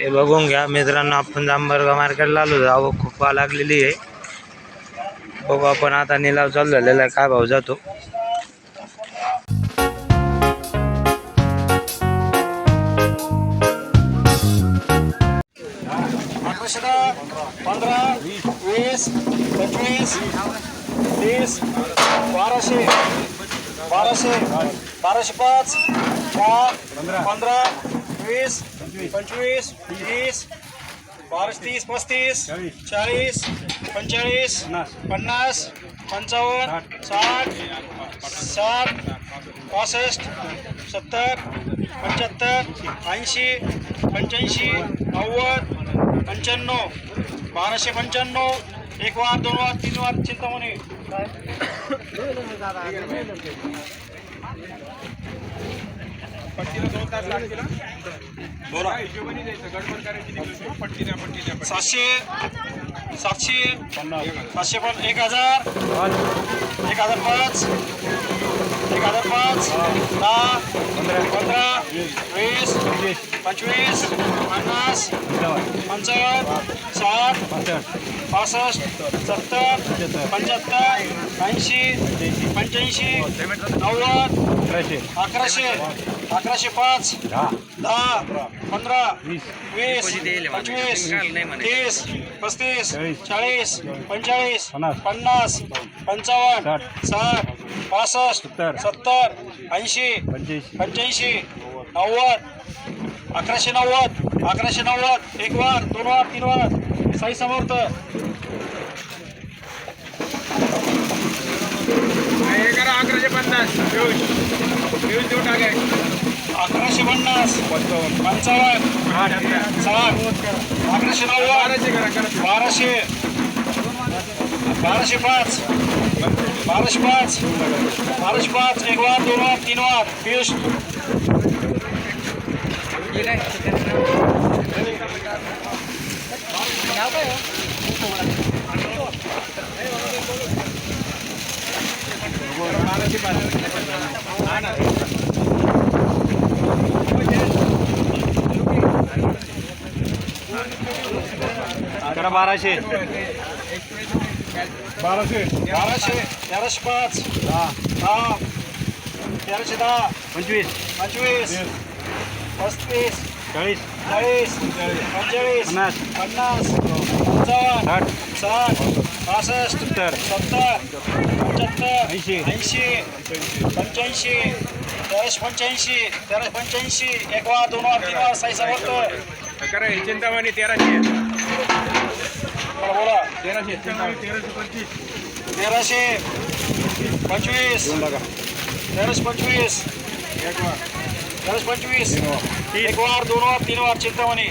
हे बघून घ्या मित्रांनो आपण जांभरगाव मार्केटला आलो जावं खूप लागलेली आहे. बघू आपण आता निलाव चालू झालेला आहे काय भाव जातो. पंधरा वीस पंचवीस तीस बाराशे बाराशे बाराशे पाच चार पंधरा वीस पंचवीस तीस बाराशे तीस पस्तीस चाळीस पंचेचाळीस पन्नास पंचावन्न साठ साठ पासष्ट सत्तर पंच्याहत्तर ऐंशी पंच्याऐंशी नव्वद पंच्याण्णव बाराशे पंच्याण्णव एक वार दोन वार तीन वार चिंतामणी सातशे सातशे सातशे पण एक हजार. एक हजार पाच. एक हजार पाच. दहा. पंधरा. वीस. पंचवीस. पन्नास. पंचावन्न. साठ. पासष्ट. सत्तर. पंच्याहत्तर. ऐंशी. पंच्याऐंशी. नव्वद. अकराशे. अकराशे पाच. दहा. पंधरा वीस. पंचवीस तीस पस्तीस चाळीस. पंचेचाळीस पन्नास. पंचावन्न साठ. पासष्ट सत्तर. ऐंशी पंच्याऐंशी. नव्वद अकराशे नव्वद अकराशे नव्वद एक वार दोन वार तीन वार. साई समर्थ. अकराशे पन्नास. देऊन देऊन टाकाय अकराशे पन्नास पंचावन्न साठ अकराशे नव्वद बाराशे करा बाराशे बाराशे पाच बाराशे पाच बाराशे पाच एक वार दोन वार तीन वार पियुष करा बाराशे बाराशे. बाराशे. तेराशे पाच दहा. तेराशे दहा. पंचवीस. पंचवीस. पस्तीस. चाळीस. चाळीस. पंचेचाळीस. पन्नास. पन्नास. पंचावन्न साठ. साठ. पासष्ट. सत्तर. सत्तर. पंच्याहत्तर. ऐंशी. ऐंशी. पंच्याऐंशी. तेराशे पंच्याऐंशी. तेराशे पंच्याऐंशी. एक वार दोन वार तीन वार साई समर्थ करा हे चिंतामणी तेराशे. तेराशे तेराशे. पंचवीस. तेराशे पंचवीस. तेराशे पंचवीस. तेराशे पंचवीस एक वार दोन वार तीन वार चिंतामणी.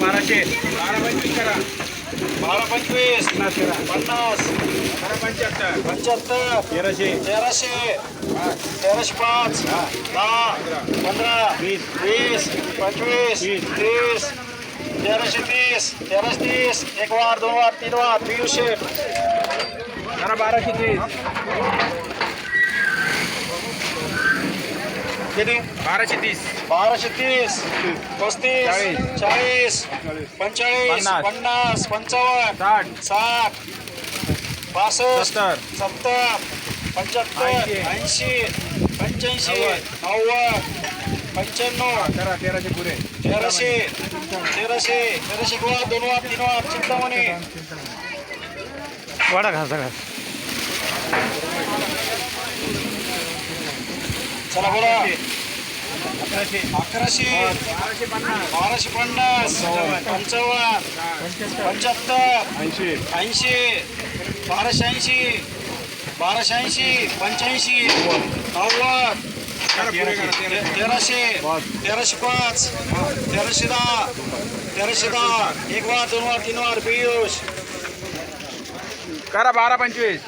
बाराशे बारा पंचवीस करा. बारा पंचवीस. पन्नास. पंच्याहत्तर पंच्याहत्तर तेराशे तेराशे तेराशे पाच दहा पंधरा वीस वीस पंचवीस तीस तेराशे तीस तेराशे तीस एक वार दोन वार तीन वार पियुष शेठ बाराशे तीस किती बाराशे तीस बाराशे तीस पस्तीस चाळीस. चाळीस पंचेचाळीस पन्नास. पन्नास पंचावन्न साठ साठ पासष्ट सत्तर पंच्याहत्तर ऐंशी. ऐंशी पंच्याऐंशी नव्वद. पंच्याण्णव करा तेराशे पुरे. तेराशे तेराशे तेराशे वार दोन वार तीन वार चिंतामणी. वाडा घासा घास. चला बोला. अकराशे. अकराशे बाराशे पन्नास. बाराशे पन्नास पंचावन्न पंच्याहत्तर ऐंशी. ऐंशी बाराशे ऐंशी बाराशे ऐंशी पंच्याऐंशी नव्वद तेराशे तेराशे पाच तेराशे दहा तेराशे दहा एक वार दोन वार तीन वार पियुष. करा बारा पंचवीस.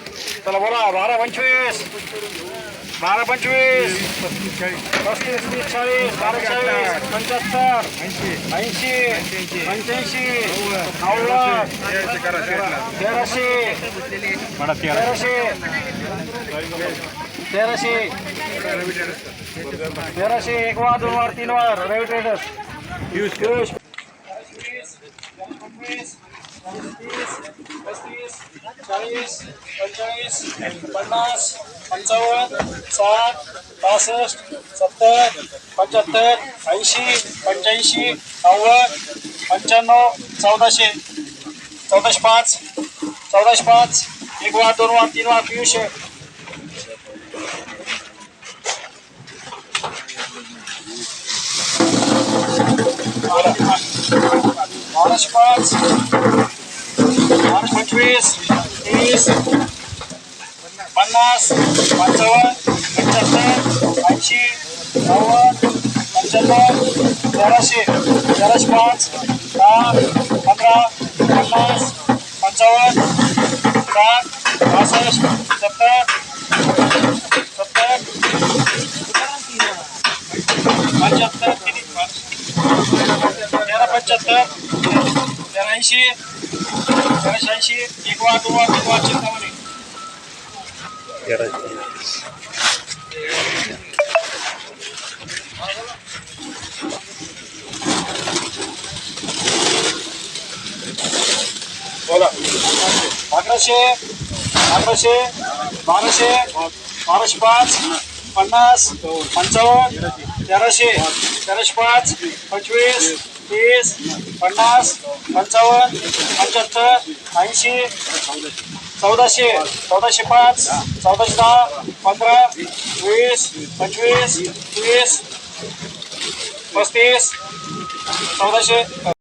चला बोला बारा पंचवीस. बारा पंचवीस. पस्तीस चाळीस पस्तीस तीस चाळीस बारा चाळीस पंच्याहत्तर ऐंशी ऐंशी पंच्याऐंशी नव्वद तेराशे तेराशे तेराशे तेराशे एक वार दोन वार तीन वार रवी ट्रेडर्स यूज पियुष पस्तीस चाळीस पंचेचाळीस पन्नास पंचावन्न साठ पासष्ट सत्तर पंच्याहत्तर ऐंशी पंच्याऐंशी नव्वद पंच्याण्णव चौदाशे. चौदाशे पाच चौदाशे पाच. एक वार दोन वार तीन वार पियुष. बाराशे पाच बाराशे पंचवीस तीस पन्नास पंचावन्न पंच्याहत्तर ऐंशी नव्वद पंच्याण्णव तेराशे तेराशे पाच दहा पंधरा पन्नास पंचावन्न साठ पासष्ट सत्तर सत्तर पंच्याहत्तर किती तेरा पंच्याहत्तर तेरा ऐंशी तेराशे ऐंशी एक वार दोन वार तीन वार चिंतामणी बोला अकराशे अकराशे बाराशे बाराशे पाच पन्नास पंचावन्न तेराशे तेराशे पाच पंचवीस तीस पन्नास पंचावन्न पंच्याहत्तर ऐंशी चौदाशे चौदाशे पाच चौदाशे दहा पंधरा वीस पंचवीस तीस पस्तीस चौदाशे.